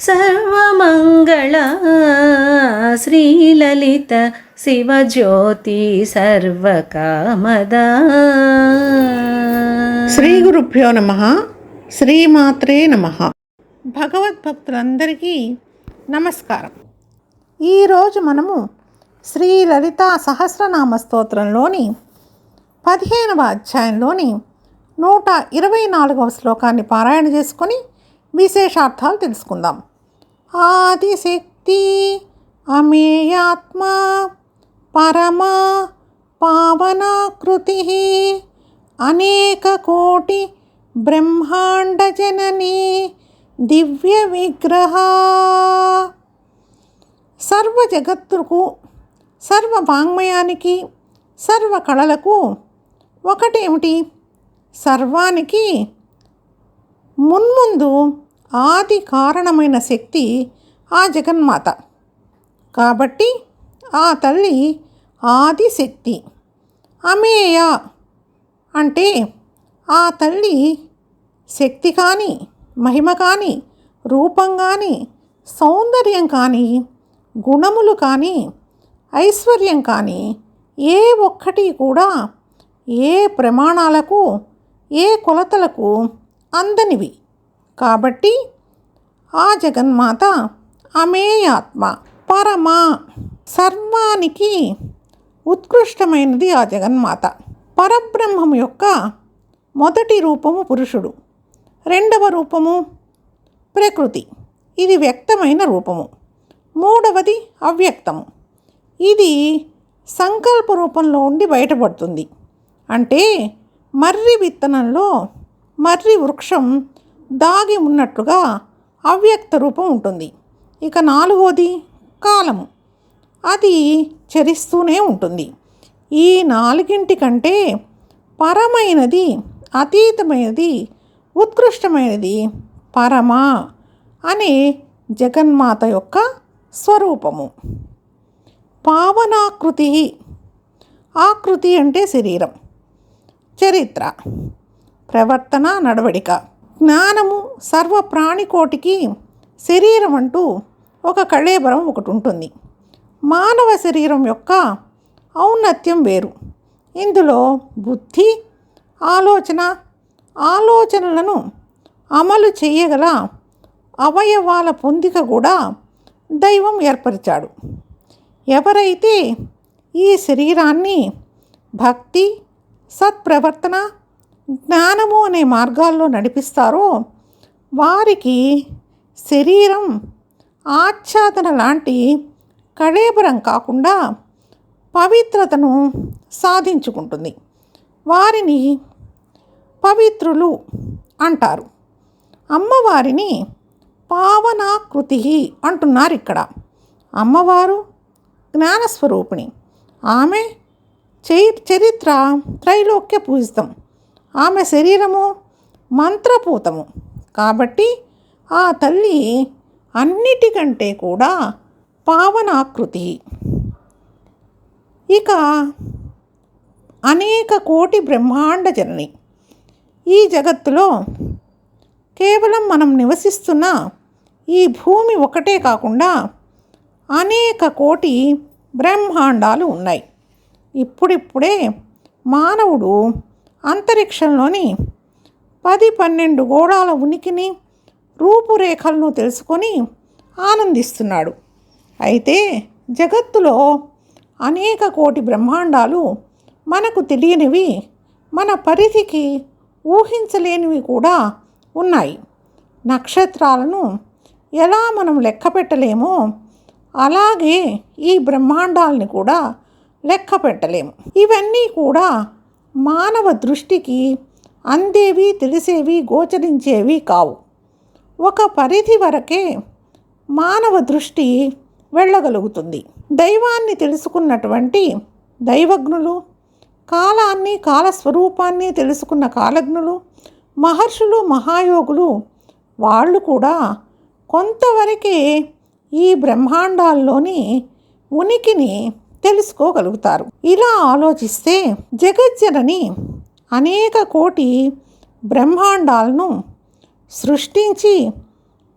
సర్వమంగళ శ్రీలలిత శివజ్యోతి సర్వకామదా శ్రీ గురుభ్యో నమ శ్రీమాత్రే నమ. భగవద్భక్తులందరికీ నమస్కారం. ఈరోజు మనము శ్రీ లలిత సహస్రనామ స్తోత్రంలోని పదిహేనవ అధ్యాయంలోని నూట ఇరవై నాలుగవ శ్లోకాన్ని పారాయణ చేసుకొని విశేషార్థాలు తెలుసుకుందాం. ఆదిశక్తి అమేయాత్మ పరమా పావనాకృతి అనేక కోటి బ్రహ్మాండ జనని దివ్య విగ్రహ. సర్వ జగత్తుకు సర్వ వాంగ్మయానికి సర్వ కళలకు ఒకటేమిటి? సర్వానికి మున్ముందు ఆది కారణమైన శక్తి ఆ జగన్మాత. కాబట్టి ఆ తల్లి ఆది శక్తి. అమేయ అంటే ఆ తల్లి శక్తి కానీ మహిమ కానీ రూపం కానీ సౌందర్యం కానీ గుణములు కానీ ఐశ్వర్యం కానీ ఏ ఒక్కటి కూడా ఏ ప్రమాణాలకు ఏ కొలతలకు అందనివి. కాబట్టి ఆ జగన్మాత అమేయాత్మ పరమ సర్వానికి ఉత్కృష్టమైనది ఆ జగన్మాత. పరబ్రహ్మం యొక్క మొదటి రూపము పురుషుడు రెండవ రూపము ప్రకృతి. ఇది వ్యక్తమైన రూపము. మూడవది అవ్యక్తము. ఇది సంకల్ప రూపంలో ఉండి బయటపడుతుంది. అంటే మర్రి విత్తనంలో మర్రి వృక్షం దాగి ఉన్నట్లుగా అవ్యక్త రూపం ఉంటుంది. ఇక నాలుగోది కాలము. అది చరిస్తూనే ఉంటుంది. ఈ నాలుగింటి కంటే పరమైనది అతీతమైనది ఉత్కృష్టమైనది పరమ అనే జగన్మాత యొక్క స్వరూపము. పావనాకృతి. ఆకృతి అంటే శరీరం. చరిత్ర. ప్రవర్తన నడవడిక. జ్ఞానము సర్వ ప్రాణికోటికి శరీరం అంటూ ఒక కళేబరం ఒకటి ఉంటుంది మానవ శరీరం యొక్క ఔన్నత్యం వేరు. ఇందులో బుద్ధి ఆలోచన ఆలోచనలను అమలు చేయగల అవయవాల పొందిక కూడా దైవం ఏర్పరిచాడు. ఎవరైతే ఈ శరీరాన్ని భక్తి సత్ప్రవర్తన జ్ఞానము అనే మార్గాల్లో నడిపిస్తారో వారికి శరీరం ఆచ్ఛాదన లాంటి కళేబరం కాకుండా పవిత్రతను సాధించుకుంటుంది. వారిని పవిత్రులు అంటారు. అమ్మవారిని పావనాకృతి అంటున్నారు ఇక్కడ. అమ్మవారు జ్ఞానస్వరూపిణి. ఆమె చరిత్ర త్రైలోక్య పూజితం. ఆమె శరీరము మంత్రపూతము. కాబట్టి ఆ తల్లి అన్నిటికంటే కూడా పావనాకృతి. ఇక అనేక కోటి బ్రహ్మాండ జనని. ఈ జగత్తులో కేవలం మనం నివసిస్తున్న ఈ భూమి ఒకటే కాకుండా అనేక కోటి బ్రహ్మాండాలు ఉన్నాయి. ఇప్పుడిప్పుడే మానవుడు అంతరిక్షంలోని పది పన్నెండు గోడాల ఉనికిని రూపురేఖలను తెలుసుకొని ఆనందిస్తున్నాడు. అయితే జగత్తులో అనేక కోటి బ్రహ్మాండాలు మనకు తెలియనివి మన పరిధికి ఊహించలేనివి కూడా ఉన్నాయి. నక్షత్రాలను ఎలా మనం లెక్క పెట్టలేమో అలాగే ఈ బ్రహ్మాండాలని కూడా లెక్క పెట్టలేము. ఇవన్నీ కూడా మానవ దృష్టికి అందేవి తెలిసేవి గోచరించేవి కావు. ఒక పరిధి వరకే మానవ దృష్టి వెళ్ళగలుగుతుంది. దైవాన్ని తెలుసుకున్నటువంటి దైవజ్ఞులు కాలాన్ని కాలస్వరూపాన్ని తెలుసుకున్న కాలజ్ఞులు మహర్షులు మహాయోగులు వాళ్ళు కూడా కొంతవరకే ఈ బ్రహ్మాండాల్లోని ఉనికిని తెలుసుకోగలుగుతారు. ఇలా ఆలోచిస్తే జగజ్జనని అనేక కోటి బ్రహ్మాండాలను సృష్టించి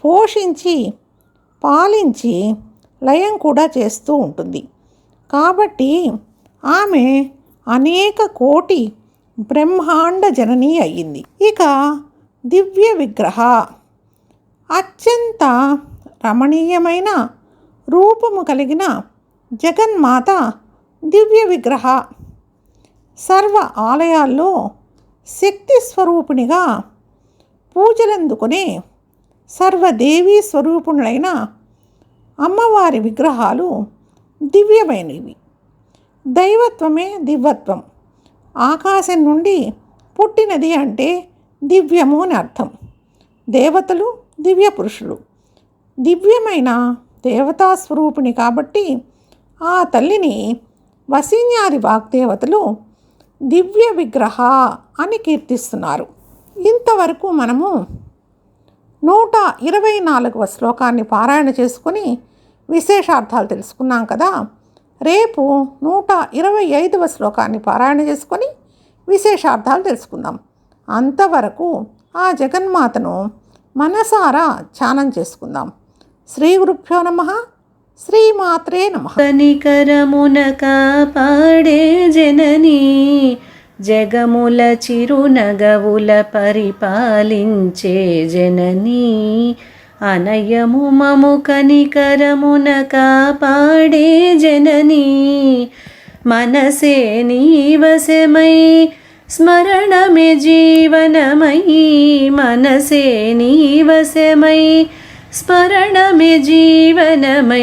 పోషించి పాలించి లయం కూడా చేస్తూ ఉంటుంది. కాబట్టి ఆమె అనేక కోటి బ్రహ్మాండ జనని అయ్యింది. ఇక దివ్య విగ్రహ అత్యంత రమణీయమైన రూపము కలిగిన జగన్మాత దివ్య విగ్రహ. సర్వ ఆలయాల్లో శక్తి స్వరూపిణిగా పూజలందుకునే సర్వదేవీ స్వరూపుణులైన అమ్మవారి విగ్రహాలు దివ్యమైనవి. దైవత్వమే దివ్యత్వం. ఆకాశం నుండి పుట్టినది అంటే దివ్యము అని అర్థం. దేవతలు దివ్య పురుషులు దివ్యమైన దేవతా స్వరూపిణి కాబట్టి ఆ తల్లిని వసీన్యాది వాగ్దేవతలు దివ్య విగ్రహ అని కీర్తిస్తున్నారు. ఇంతవరకు మనము నూట ఇరవై నాలుగవ శ్లోకాన్ని పారాయణ చేసుకుని విశేషార్థాలు తెలుసుకున్నాం కదా. రేపు నూట ఇరవై ఐదవ శ్లోకాన్ని పారాయణ చేసుకొని విశేషార్థాలు తెలుసుకుందాం. అంతవరకు ఆ జగన్మాతను మనసారా ధ్యానం చేసుకుందాం. శ్రీ గురుభ్యో నమ. శ్రీమాత్రే నమ కనికరమున కాపాడే జననీ జగముల చిరునగవుల పరిపాలించే జననీ అనయము మము కనికరమున కాపాడే జననీ మనసే నీవశమై స్మరణమే జీవనమై మనసే నీవశమై స్మరణమే జీవనమై